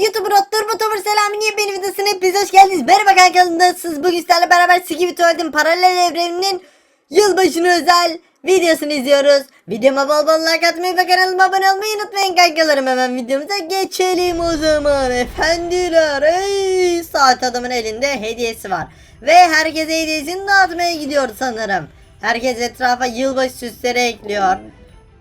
YouTuber Ottur Butubur selamın niye benim videosuna hepiniz hoş geldiniz. Merhaba kanalımdasınız. Bugün sizlerle beraber Skibidi Tuvalet'in paralel evreninin yılbaşını özel videosunu izliyoruz. Videoma bol bol like atmayı ve kanalıma abone olmayı unutmayın kankalarım. Hemen videomuza geçelim o zaman efendiler. Saat adamın elinde hediyesi var. Ve herkese hediyesini dağıtmaya gidiyor sanırım. Herkes etrafa yılbaşı süsleri ekliyor.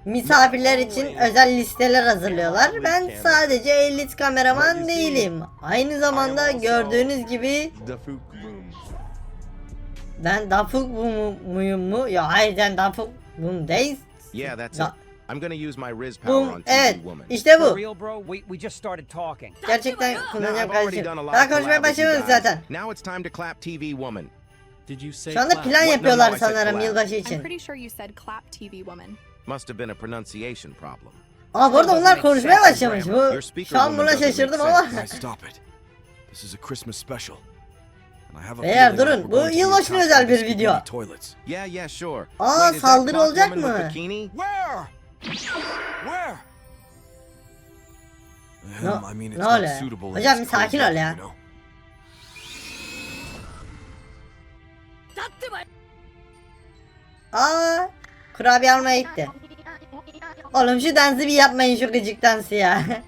Misafirler için özel listeler hazırlıyorlar. Ben sadece elit kameraman değilim. Aynı zamanda gördüğünüz gibi ben Dafuk mu, muyum mu? Ya hayır sen Dafuk Bum değil. Yeah, that's Da- it. I'm gonna use my Riz power on TV evet Woman. işte bu. real, bro? We, we just started talking. Gerçekten kullanacağım kardeşim. Daha konuşmaya başlamadık zaten. Now it's time to clap TV Woman. Did you say Şu anda clap? plan yapıyorlar sanırım yılbaşı I'm için. pretty sure you said clap TV woman. Must have been a pronunciation problem. Aa bu arada onlar konuşmaya başlamış. Bu şu an buna şaşırdım ama. stop it. This is a Christmas special. And I have a Beyler, durun. Bu going to be yılbaşına özel bir the video. Yeah, yeah, sure. Aa, saldırı olacak mı? Bikini? Where? Where? No- Ahem, I mean, it's ne not oluyor? Hocam bir sakin ol ya. Aa kurabiye almaya gitti. Oğlum şu dansı bir yapmayın şu gıcık dansı ya.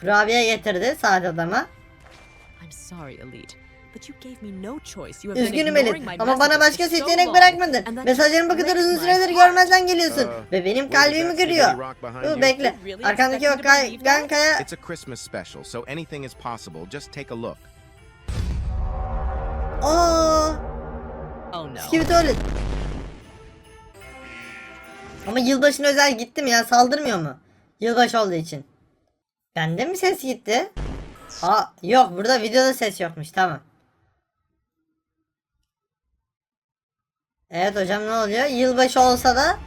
kurabiye getirdi saat adama. I'm sorry, Elite, but you gave me no choice. You have been Üzgünüm ignoring Elif my ama bana başka seçenek bırakmadın. Mesajlarımı bu kadar uzun süredir görmezden geliyorsun. Uh, Ve benim kalbimi kırıyor. Dur bekle. Arkandaki o kay kankaya It's a Christmas special, so anything is possible. Just take a look. Aa, Oh no. Skibidi tuvalet. Ama yılbaşına özel gittim ya saldırmıyor mu? Yılbaşı olduğu için. Bende mi ses gitti? Aa yok burada videoda ses yokmuş tamam. Evet hocam ne oluyor? Yılbaşı olsa da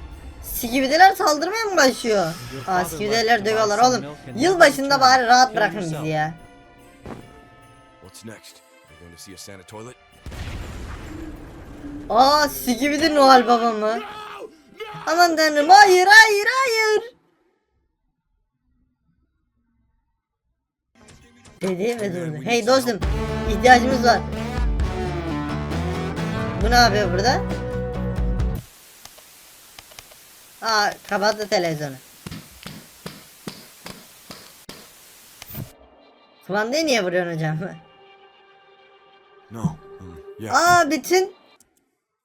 Sikibidiler saldırmaya mı başlıyor? Aa Sikibidiler dövüyorlar oğlum. Yılbaşında bari rahat bırakın bizi ya. Aa Sikibidi Noel Baba mı? Aman tanrım hayır hayır hayır. Dedi ve durdu. Hey dostum ihtiyacımız var. Bu ne yapıyor burada? Aa kapattı televizyonu. Kumandayı niye vuruyorsun hocam? No. Yeah. Aa bütün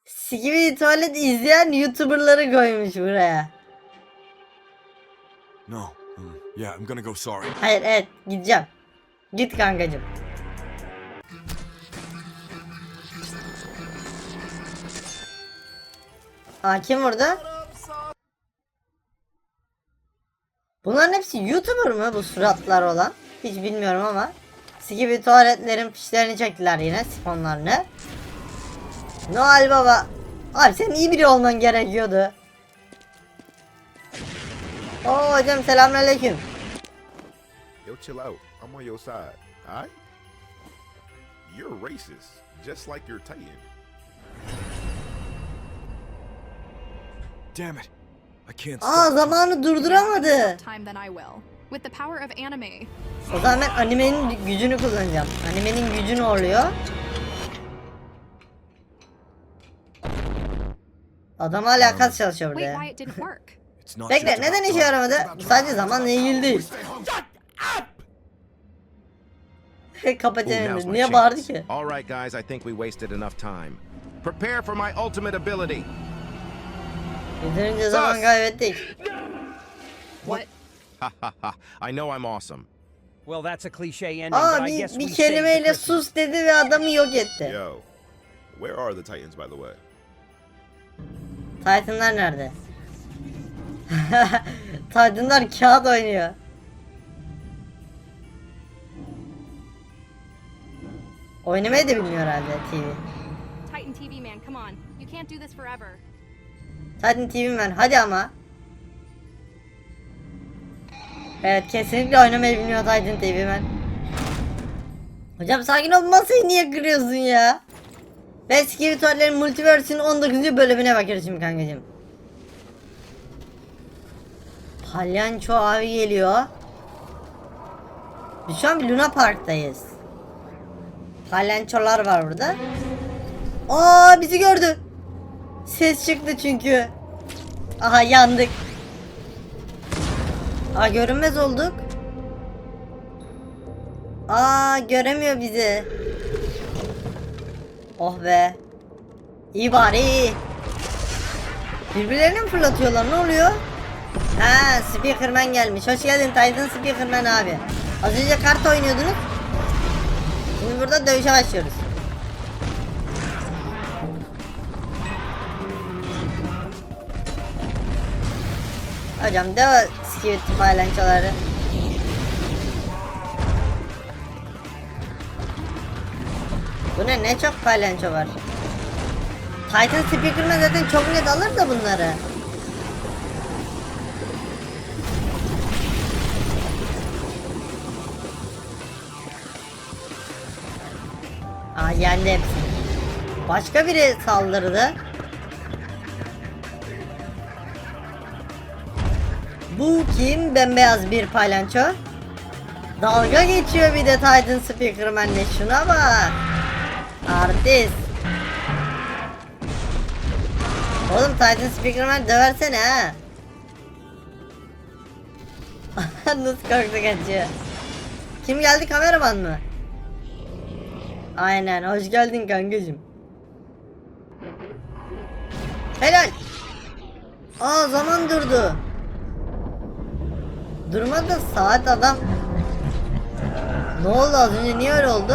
Skibidi tuvalet izleyen YouTuber'ları koymuş buraya. No. Um, yeah, I'm gonna go sorry. Hayır evet gideceğim. Git kankacım. Aa kim burada? Bunların hepsi YouTuber mı bu suratlar olan? Hiç bilmiyorum ama. Skibidi tuvaletlerin fişlerini çektiler yine sifonlarını. Noel Baba. Abi senin iyi biri olman gerekiyordu. Oo hocam selamünaleyküm. Yo, chill out. I'm on your side. All right? You're racist, just like your Titan. Damn it. I can't Aa zamanı durduramadı. Time than I will. With the power of anime. O zaman ben animenin gücünü kullanacağım. Animenin gücü ne oluyor? Adam hala kas çalışıyor burada Wait, ya. why it didn't work? It's not Bekle neden işe time. yaramadı? Sadece zamanla ilgili değil. My Niye bağırdı ki? All right, guys, I think we wasted enough time. Prepare for my ultimate ability. Yeterince zaman kaybettik. What? Ha ha ha. I know I'm awesome. Well, that's a cliche ending, Aa but I bir, guess bir the kelimeyle sus dedi ve adamı yok etti. Yo, where are the Titans, by the way? Titanlar nerede? Titanlar kağıt oynuyor. Oynamayı da bilmiyor herhalde TV. Titan TV man, come on. You can't do this forever. Titan TV ben hadi ama. Evet kesinlikle oynamayı bilmiyor Titan TV ben. Hocam sakin ol masayı niye kırıyorsun ya? Ve Tuvaletlerin Multiverse'in 19. bölümüne bakıyoruz şimdi kankacım. Palyanço abi geliyor. Biz şu an bir Luna Park'tayız. Palyançolar var burada. Aa bizi gördü. Ses çıktı çünkü. Aha yandık. Aa görünmez olduk. Aa göremiyor bizi. Oh be. İyi bari. Birbirlerini mi fırlatıyorlar ne oluyor? Ha Speakerman gelmiş. Hoş geldin Titan Speakerman abi. Az önce kart oynuyordunuz. Şimdi burada dövüşe başlıyoruz. Hocam dev Skivit paylaşçaları. Bu ne ne çok paylaşçı var. Titan Speakerman zaten çok net alır da bunları. Aa yendi hepsini. Başka biri saldırdı. Bu kim? Bembeyaz bir palyanço. Dalga geçiyor bir de Titan Speakerman'le şuna bak. Artist. Oğlum Titan Speakerman döversene ha. Nasıl korktu kaçıyor. Kim geldi kameraman mı? Aynen hoş geldin kankacım. Helal. Aa zaman durdu. Durmadı saat adam. Ne oldu az önce niye öyle oldu?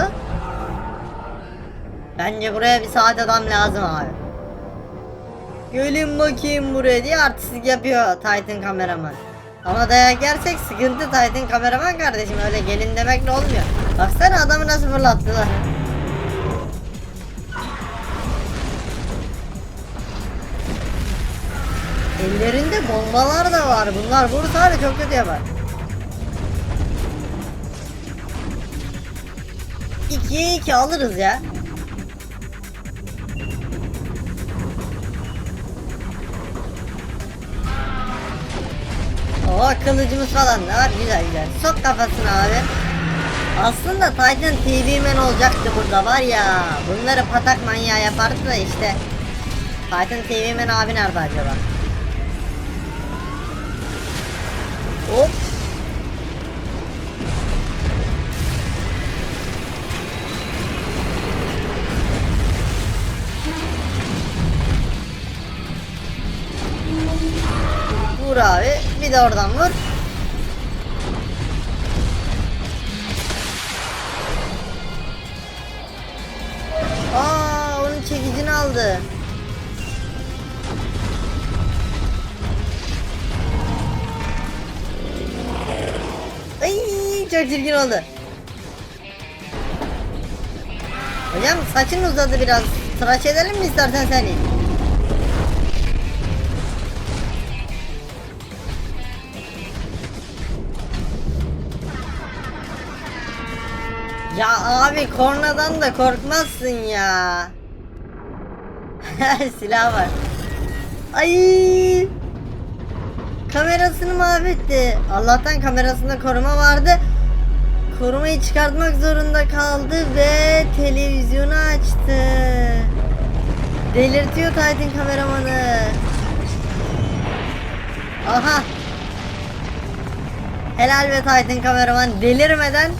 Bence buraya bir saat adam lazım abi. Gelin bakayım buraya diye artistlik yapıyor Titan kameraman. Ama dayak yersek sıkıntı Titan kameraman kardeşim öyle gelin demekle olmuyor. Baksana adamı nasıl fırlattılar. Ellerinde bombalar da var. Bunlar vursa hala çok kötü yapar. İkiye iki alırız ya. O kılıcımız falan da var. Güzel güzel. Sok kafasına abi. Aslında Titan TV Man olacaktı burada var ya. Bunları patak manyağı yapardı da işte. Titan TV Man abi nerede acaba? Hop. Vur abi. Bir de oradan vur. Aa, onun çekicini aldı. Ay çok çirkin oldu. Hocam saçın uzadı biraz. Tıraş edelim mi istersen seni? Ya abi kornadan da korkmazsın ya. Silah var. Ay! Kamerasını mahvetti. Allah'tan kamerasında koruma vardı. Korumayı çıkartmak zorunda kaldı ve televizyonu açtı. Delirtiyor Titan kameramanı. Aha. Helal ve Titan kameraman delirmeden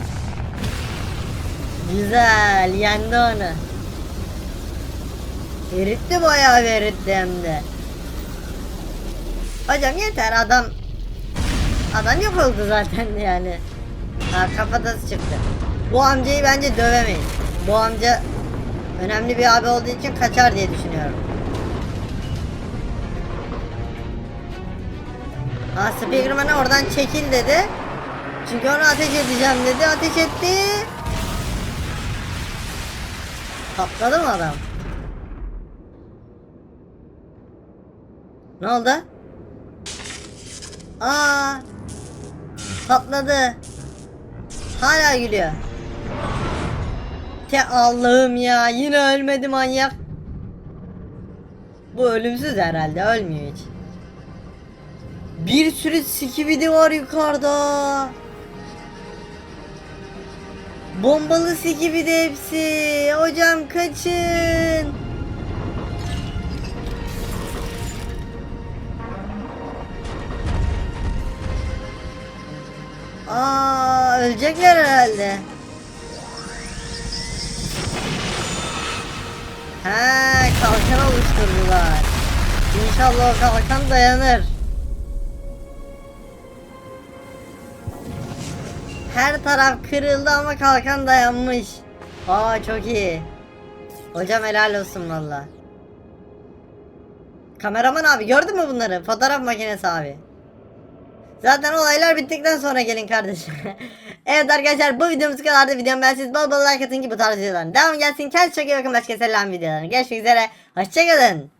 Güzel yendi onu. Eritti bayağı eritti hem de. Hocam yeter adam Adam yok oldu zaten yani. Ha kafatası çıktı. Bu amcayı bence dövemeyiz. Bu amca önemli bir abi olduğu için kaçar diye düşünüyorum. Ha Speakerman'a oradan çekil dedi. Çünkü onu ateş edeceğim dedi. Ateş etti. Patladı mı adam? Ne oldu? Aa! Patladı. Hala gülüyor. Te Allah'ım ya yine ölmedi manyak. Bu ölümsüz herhalde ölmüyor hiç. Bir sürü sikibidi var yukarıda. Bombalı sikibidi hepsi. Hocam kaçın. Aa, ölecekler herhalde. He, kalkan oluşturdular. İnşallah o kalkan dayanır. Her taraf kırıldı ama kalkan dayanmış. Aa çok iyi. Hocam helal olsun valla. Kameraman abi gördün mü bunları? Fotoğraf makinesi abi. Zaten olaylar bittikten sonra gelin kardeşim. evet arkadaşlar bu videomuz kadardı. Videomu beğendiyseniz bol bol like atın ki bu tarz videoların devam gelsin. Kendinize çok iyi bakın başka selam videolarına. Görüşmek üzere. Hoşçakalın.